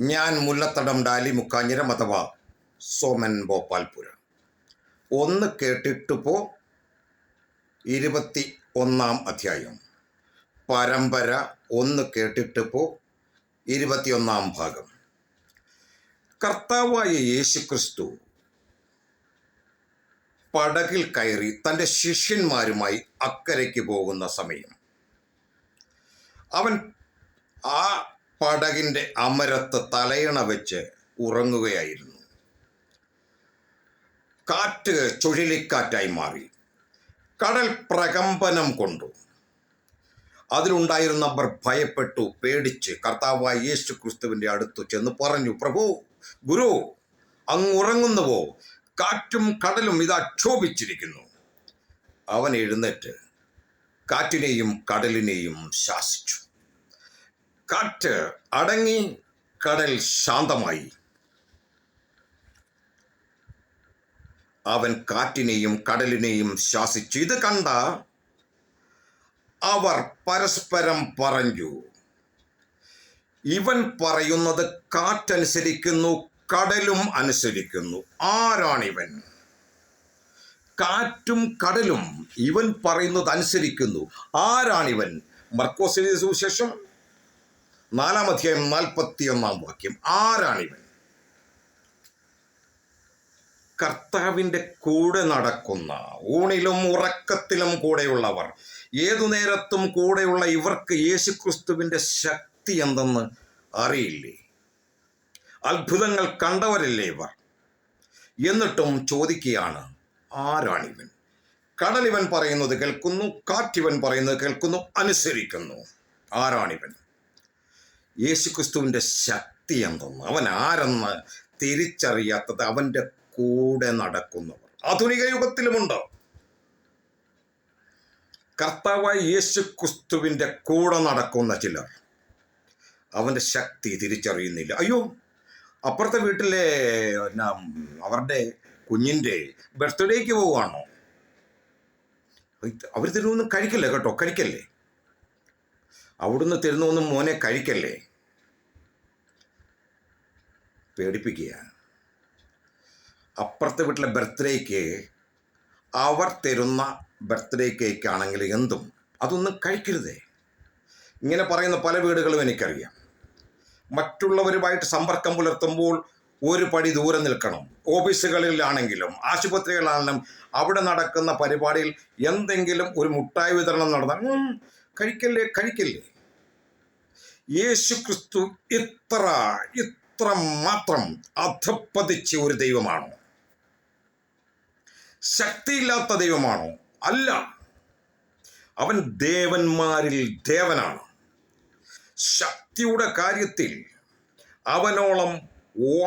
ഞാൻ മുല്ലത്തടം ഡാലി മുക്കാഞ്ഞിരം അഥവാ സോമൻ ഭോപ്പാൽപുര. ഒന്ന് കേട്ടിട്ട് പോ. ഇരുപത്തി ഒന്നാം അധ്യായം. പരമ്പര ഒന്ന് കേട്ടിട്ട് പോ. ഇരുപത്തിയൊന്നാം ഭാഗം. കർത്താവായ യേശുക്രിസ്തു പടകിൽ കയറി തന്റെ ശിഷ്യന്മാരുമായി അക്കരയ്ക്ക് പോകുന്ന സമയം. അവൻ ആ പടകിന്റെ അമരത്ത് തലയണ വെച്ച് ഉറങ്ങുകയായിരുന്നു. കാറ്റ് ചുഴലിക്കാറ്റായി മാറി. കടൽ പ്രകമ്പനം കൊണ്ടു. അതിലുണ്ടായിരുന്നവർ ഭയപ്പെട്ടു പേടിച്ച് കർത്താവായ യേശു ക്രിസ്തുവിന്റെ അടുത്തു ചെന്ന് പറഞ്ഞു പ്രഭു ഗുരു അങ്ങ് ഉറങ്ങുന്നുവോ? കാറ്റും കടലും ഇത് അക്ഷോഭിച്ചിരിക്കുന്നു അവൻ എഴുന്നേറ്റ് കാറ്റിനെയും കടലിനെയും ശാസിച്ചു. കാറ്റ് അടങ്ങി കടൽ ശാന്തമായി. അവൻ കാറ്റിനെയും കടലിനെയും ശാസിച്ചു. ഇത് കണ്ട അവർ പരസ്പരം പറഞ്ഞു ഇവൻ പറയുന്നത് കാറ്റനുസരിക്കുന്നു കടലും അനുസരിക്കുന്നു. ആരാണിവൻ? കാറ്റും കടലും ഇവൻ പറയുന്നത് അനുസരിക്കുന്നു. ആരാണിവൻ? മർക്കോസിന് സുവിശേഷം. നാലാം അധ്യായം നാൽപ്പത്തി ഒന്നാം വാക്യം. ആരാണിവൻ? കർത്താവിന്റെ കൂടെ നടക്കുന്ന ഊണിലും ഉറക്കത്തിലും കൂടെയുള്ളവർ ഏതു നേരത്തും കൂടെയുള്ള ഇവർക്ക് യേശുക്രിസ്തുവിന്റെ ശക്തി എന്തെന്ന് അറിയില്ലേ? അത്ഭുതങ്ങൾ കണ്ടവരല്ലേ ഇവർ? എന്നിട്ടും ചോദിക്കുകയാണ് ആരാണിവൻ? കടലിവൻ പറയുന്നത് കേൾക്കുന്നു കാറ്റിവൻ പറയുന്നത് കേൾക്കുന്നു അനുസരിക്കുന്നു. ആരാണിവൻ? യേശുക്രിസ്തുവിന്റെ ശക്തി എന്തെന്ന് അവൻ ആരെന്ന് തിരിച്ചറിയാത്തത് അവന്റെ കൂടെ നടക്കുന്നവർ. ആധുനിക യുഗത്തിലുമുണ്ട്. കർത്താവായ യേശു ക്രിസ്തുവിന്റെ കൂടെ നടക്കുന്ന ചിലർ അവന്റെ ശക്തി തിരിച്ചറിയുന്നില്ല. അയ്യോ അപ്പുറത്തെ വീട്ടിലെ അവരുടെ കുഞ്ഞിന്റെ ബർത്ത്ഡേക്ക് പോവുകയാണോ? അവർ തിരുവൊന്നും കഴിക്കല്ലേ കേട്ടോ കഴിക്കല്ലേ? അവിടുന്ന് തരുന്നൊന്നും മോനെ കഴിക്കല്ലേ? പേടിപ്പിക്കുക. അപ്പുറത്തെ വീട്ടിലെ ബർത്ത്ഡേക്ക് അവർ തരുന്ന ബർത്ത്ഡേ കേക്ക് ആണെങ്കിൽ എന്തും അതൊന്നും കഴിക്കരുതേ. ഇങ്ങനെ പറയുന്ന പല വീടുകളും എനിക്കറിയാം. മറ്റുള്ളവരുമായിട്ട് സമ്പർക്കം പുലർത്തുമ്പോൾ ഒരു പടി ദൂരെ നിൽക്കണം. ഓഫീസുകളിലാണെങ്കിലും ആശുപത്രികളാണെങ്കിലും അവിടെ നടക്കുന്ന പരിപാടിയിൽ എന്തെങ്കിലും ഒരു മുട്ടായി വിതരണം നടന്നാൽ "ഉം, കഴിക്കല്ലേ കഴിക്കല്ലേ യേശു ക്രിസ്തു ഇത്ര ഇത്ര മാത്രം അധപ്പതിച്ച ഒരു ദൈവമാണോ? ശക്തിയില്ലാത്ത ദൈവമാണോ? അല്ല. അവൻ ദേവന്മാരിൽ ദേവനാണ്. ശക്തിയുടെ കാര്യത്തിൽ അവനോളം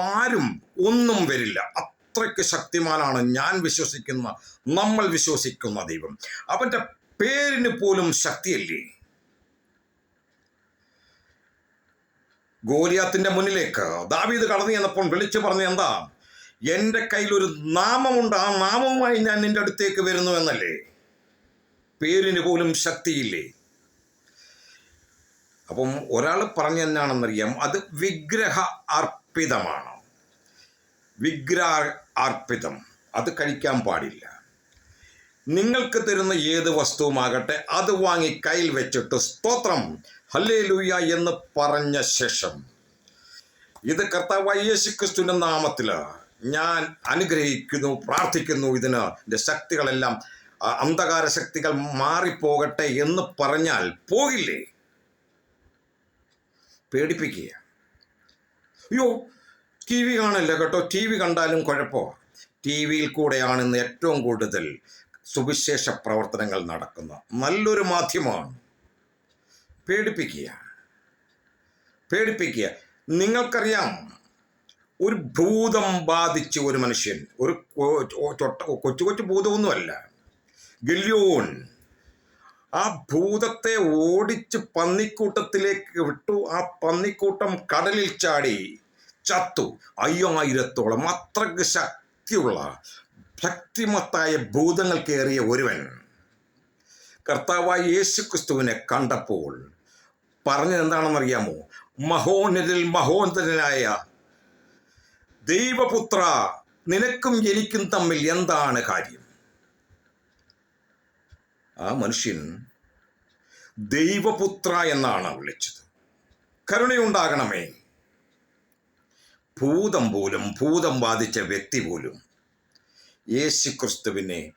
ആരും ഒന്നും വരില്ല. അത്രയ്ക്ക് ശക്തിമാനാണ് ഞാൻ വിശ്വസിക്കുന്ന നമ്മൾ വിശ്വസിക്കുന്ന ദൈവം. അവന്റെ പേരിന് പോലും ശക്തിയല്ലേ? ഗോലിയാത്തിന്റെ മുന്നിലേക്ക് ദാവീദ് കടന്നു ചെന്നപ്പോൾ വിളിച്ചു പറഞ്ഞു എന്താ? എന്റെ കയ്യിൽ ഒരു നാമമുണ്ട് ആ നാമവുമായി ഞാൻ നിന്റെ അടുത്തേക്ക് വരുന്നു എന്നല്ലേ? പേരിന് പോലും ശക്തിയില്ലേ? അപ്പം ഒരാൾ പറഞ്ഞു എന്നാണെന്നറിയാം. അത് വിഗ്രഹ അർപ്പിതമാണ്. വിഗ്രഹ അർപ്പിതം അത് കഴിക്കാൻ പാടില്ല. നിങ്ങൾക്ക് തരുന്ന ഏത് വസ്തുവുമാകട്ടെ അത് വാങ്ങി കയ്യിൽ വെച്ചിട്ട് സ്തോത്രം. ഹല്ലേ ലൂയ എന്ന് പറഞ്ഞ ശേഷം ഇത് കർത്താവായ യേശു ക്രിസ്തുവിന്റെ നാമത്തിൽ ഞാൻ അനുഗ്രഹിക്കുന്നു പ്രാർത്ഥിക്കുന്നു. ഇതിന് എന്റെ ശക്തികളെല്ലാം അന്ധകാര ശക്തികൾ മാറിപ്പോകട്ടെ എന്ന് പറഞ്ഞാൽ പോകില്ലേ? പേടിപ്പിക്കുക. അയ്യോ ടി വി കാണില്ല കേട്ടോ? ടി വി കണ്ടാലും കുഴപ്പമാണ് ടി വിയിൽ കൂടെയാണ് ഇന്ന് ഏറ്റവും കൂടുതൽ സുവിശേഷ പ്രവർത്തനങ്ങൾ നടക്കുന്ന നല്ലൊരു മാധ്യമമാണ്. പേടിപ്പിക്കുക പേടിപ്പിക്കുക. നിങ്ങൾക്കറിയാം ഒരു ഭൂതം ബാധിച്ച ഒരു മനുഷ്യൻ ഒരു ചൊട്ട കൊച്ചു കൊച്ചു ഭൂതമൊന്നുമല്ല ഗില്യോൺ ആ ഭൂതത്തെ ഓടിച്ച് പന്നിക്കൂട്ടത്തിലേക്ക് വിട്ടു ആ പന്നിക്കൂട്ടം കടലിൽ ചാടി ചത്തു. അയ്യായിരത്തോളം അത്രയ്ക്ക് ശക്തിയുള്ള ഭക്തിമത്തായ ഭൂതങ്ങൾ കയറിയ ഒരുവൻ കർത്താവായ യേശു ക്രിസ്തുവിനെ കണ്ടപ്പോൾ പറഞ്ഞത് എന്താണെന്നറിയാമോ മഹോന്നതിൽ മഹോന്നതനായ ദൈവപുത്ര നിനക്കും എനിക്കും തമ്മിൽ എന്താണ് കാര്യം? ആ മനുഷ്യൻ ദൈവപുത്ര എന്നാണ് വിളിച്ചത്. കരുണയുണ്ടാകണമേ. ഭൂതം പോലും ഭൂതം ബാധിച്ച വ്യക്തി പോലും യേശു ക്രിസ്തുവിനെ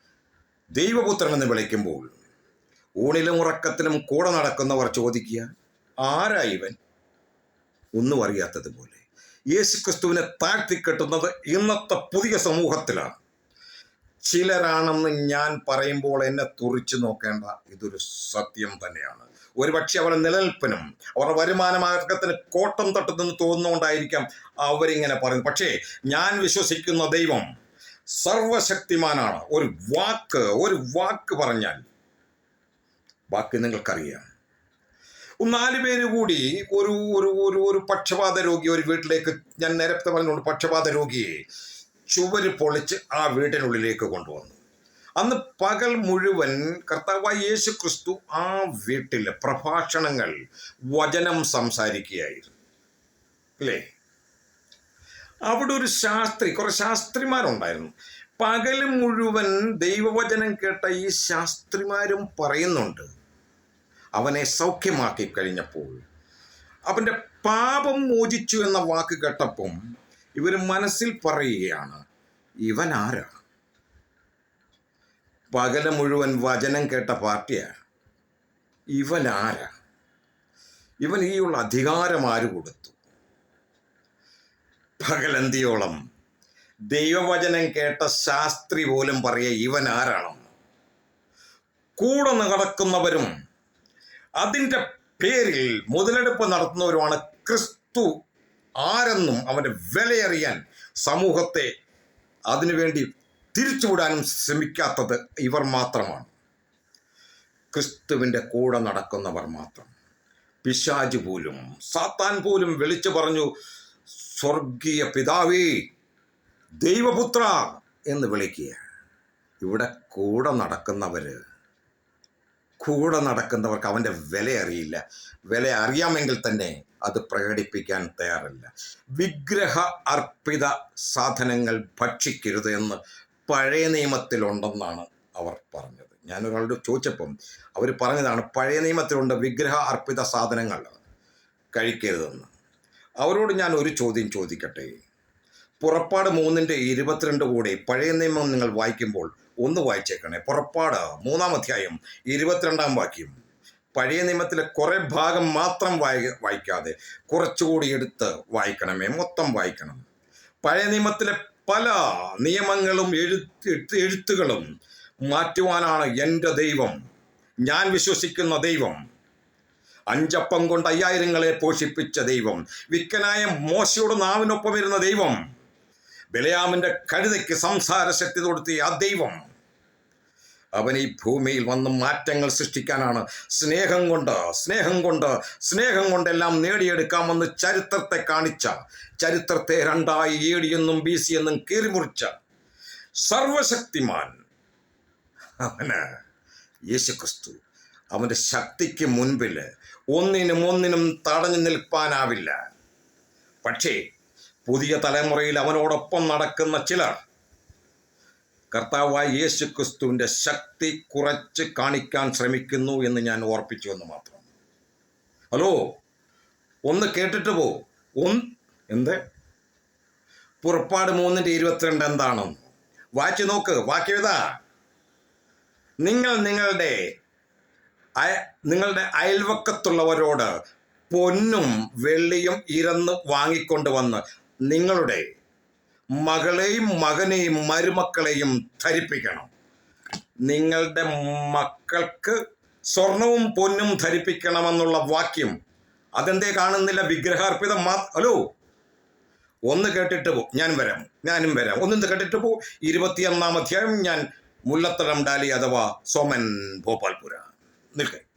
ദൈവപുത്രൻ എന്ന് വിളിക്കുമ്പോൾ ഊണിലും ഉറക്കത്തിലും കൂടെ നടക്കുന്നവർ ചോദിക്കുക ആരാ ഇവൻ? ഒന്നും അറിയാത്തതുപോലെ യേശു ക്രിസ്തുവിനെ താഴ്ത്തിക്കെട്ടുന്നത് ഇന്നത്തെ പുതിയ സമൂഹത്തിലാണ്. ചിലരാണെന്ന് ഞാൻ പറയുമ്പോൾ എന്നെ തുറിച്ചു നോക്കേണ്ട ഇതൊരു സത്യം തന്നെയാണ്. ഒരുപക്ഷെ അവരുടെ നിലനിൽപ്പിനും അവരുടെ വരുമാന മാർഗത്തിന് കോട്ടം തട്ടുന്നെന്ന് തോന്നുന്നുകൊണ്ടായിരിക്കാം അവരിങ്ങനെ പറയുന്നത്. പക്ഷേ ഞാൻ വിശ്വസിക്കുന്ന ദൈവം സർവശക്തിമാനാണ്. ഒരു വാക്ക് ഒരു വാക്ക് പറഞ്ഞാൽ വാക്ക് നിങ്ങൾക്കറിയാം. നാല് പേര് കൂടി ഒരു ഒരു ഒരു ഒരു പക്ഷപാത രോഗി ഒരു വീട്ടിലേക്ക് ഞാൻ നേരത്തെ പറഞ്ഞുകൊണ്ട് പക്ഷപാത രോഗിയെ ചുവര് പൊളിച്ച് ആ വീട്ടിനുള്ളിലേക്ക് കൊണ്ടുവന്നു. അന്ന് പകൽ മുഴുവൻ കർത്താവായ യേശു ക്രിസ്തു ആ വീട്ടിൽ പ്രഭാഷണങ്ങൾ വചനം സംസാരിക്കുകയായിരുന്നു. അല്ലേ? അവിടെ ഒരു ശാസ്ത്രി കുറെ ശാസ്ത്രിമാരുണ്ടായിരുന്നു. പകൽ മുഴുവൻ ദൈവവചനം കേട്ട ഈ ശാസ്ത്രിമാരും പറയുന്നുണ്ട്. അവനെ സൗഖ്യമാക്കി കഴിഞ്ഞപ്പോൾ അവന്റെ പാപം മോചിച്ചു എന്ന വാക്ക് കേട്ടപ്പം ഇവർ മനസ്സിൽ പറയുകയാണ് ഇവൻ ആരാ? പകല മുഴുവൻ വചനം കേട്ട പാർട്ടിയാണ് ഇവൻ ആരാ? ഇവൻ ഈ ഉള്ള അധികാരം ആര് കൊടുത്തു? പകലന്തിയോളം. ദൈവവചനം കേട്ട ശാസ്ത്രി പോലും പറയുക ഇവൻ ആരാണെന്ന് കൂടെ നടക്കുന്നവരും അതിന്റെ പേരിൽ മുതലെടുപ്പ് നടത്തുന്നവരുമാണ് ക്രിസ്തു. ആരെന്നും അവന്റെ വിലയറിയാൻ സമൂഹത്തെ അതിനുവേണ്ടി തിരിച്ചുവിടാനും ശ്രമിക്കാത്തത് ഇവർ മാത്രമാണ്. ക്രിസ്തുവിന്റെ കൂടെ നടക്കുന്നവർ മാത്രം. പിശാജ് പോലും സാത്താൻ പോലും വിളിച്ചു പറഞ്ഞു സ്വർഗീയ പിതാവേ ദൈവപുത്ര എന്ന് വിളിക്കുക. ഇവിടെ കൂടെ നടക്കുന്നവർ കൂടെ നടക്കുന്നവർക്ക് അവന്റെ വില അറിയില്ല. വില അറിയാമെങ്കിൽ തന്നെ അത് പ്രകടിപ്പിക്കാൻ തയ്യാറല്ല. വിഗ്രഹ അർപ്പിത സാധനങ്ങൾ ഭക്ഷിക്കരുത് എന്ന് പഴയ നിയമത്തിലുണ്ടെന്നാണ് അവർ പറഞ്ഞത്. ഞാനൊരാളോട് ചോദിച്ചപ്പം അവർ പറഞ്ഞതാണ് പഴയ നിയമത്തിലുണ്ട് വിഗ്രഹ അർപ്പിത സാധനങ്ങൾ കഴിക്കരുതെന്ന്. അവരോട് ഞാൻ ഒരു ചോദ്യം ചോദിക്കട്ടെ? പുറപ്പാട് മൂന്നിന്റെ ഇരുപത്തിരണ്ട് കൂടി പഴയ നിയമം നിങ്ങൾ വായിക്കുമ്പോൾ ഒന്ന് വായിച്ചേക്കണേ. പുറപ്പാട് മൂന്നാം അധ്യായം ഇരുപത്തിരണ്ടാം വാക്യം. പഴയ നിയമത്തിലെ കുറേ ഭാഗം മാത്രം വായി വായിക്കാതെ കുറച്ചുകൂടി എടുത്ത് വായിക്കണമേ മൊത്തം വായിക്കണം. പഴയ നിയമത്തിലെ പല നിയമങ്ങളും എഴുത്ത് എഴുത്തുകളും മാറ്റുവാനാണ് എന്റെ ദൈവം. ഞാൻ വിശ്വസിക്കുന്ന ദൈവം. അഞ്ചപ്പം കൊണ്ട് അയ്യായിരങ്ങളെ പോഷിപ്പിച്ച ദൈവം വിക്കനായ മോശയുടെ നാവിനൊപ്പം വരുന്ന ദൈവം ബലയാമിന്റെ കഴുതയ്ക്ക് സംസാര ശക്തി കൊടുത്തിയ ആ ദൈവം. അവൻ ഈ ഭൂമിയിൽ വന്ന് മാറ്റങ്ങൾ സൃഷ്ടിക്കാനാണ് സ്നേഹം കൊണ്ട് സ്നേഹം കൊണ്ട് സ്നേഹം കൊണ്ടെല്ലാം നേടിയെടുക്കാമെന്ന് ചരിത്രത്തെ കാണിച്ച ചരിത്രത്തെ രണ്ടായി എ ഡി എന്നും ബി സി എന്നും കീറിമുറിച്ച സർവശക്തിമാൻ അവന് യേശുക്രിസ്തു. അവന്റെ ശക്തിക്ക് മുൻപിൽ ഒന്നിനും ഒന്നിനും തടഞ്ഞു നിൽപ്പാനാവില്ല. പക്ഷേ പുതിയ തലമുറയിൽ അവനോടൊപ്പം നടക്കുന്ന ചിലർ കർത്താവായ യേശു ക്രിസ്തുവിന്റെ ശക്തി കുറച്ച് കാണിക്കാൻ ശ്രമിക്കുന്നു എന്ന് ഞാൻ ഓർപ്പിച്ചു എന്ന് മാത്രം. ഹലോ ഒന്ന് കേട്ടിട്ട് പോ. ഒന്ന് എന്ത്? പുറപ്പാട് മൂന്നിന്റെ ഇരുപത്തിരണ്ട് എന്താണ് വായിച്ചു നോക്ക് വാക്യവിതാ നിങ്ങൾ നിങ്ങളുടെ നിങ്ങളുടെ അയൽവക്കത്തുള്ളവരോട് പൊന്നും വെള്ളിയും ഇരന്ന് വാങ്ങിക്കൊണ്ട് വന്ന് നിങ്ങളുടെ മകളെയും മകനെയും മരുമക്കളെയും ധരിപ്പിക്കണം. നിങ്ങളുടെ മക്കൾക്ക് സ്വർണവും പൊന്നും ധരിപ്പിക്കണമെന്നുള്ള വാക്യം അതെന്തേ കാണുന്നില്ല? വിഗ്രഹാർപ്പിതം മാ ഹലോ? ഒന്ന് കേട്ടിട്ട് പോ ഞാൻ വരാം. ഞാനും വരാം. ഒന്നും കേട്ടിട്ട് പോ. ഇരുപത്തിയൊന്നാം അധ്യായം ഞാൻ മുല്ലത്തടം ഡാലി അഥവാ സോമൻ ഭോപ്പാൽപുര нехай.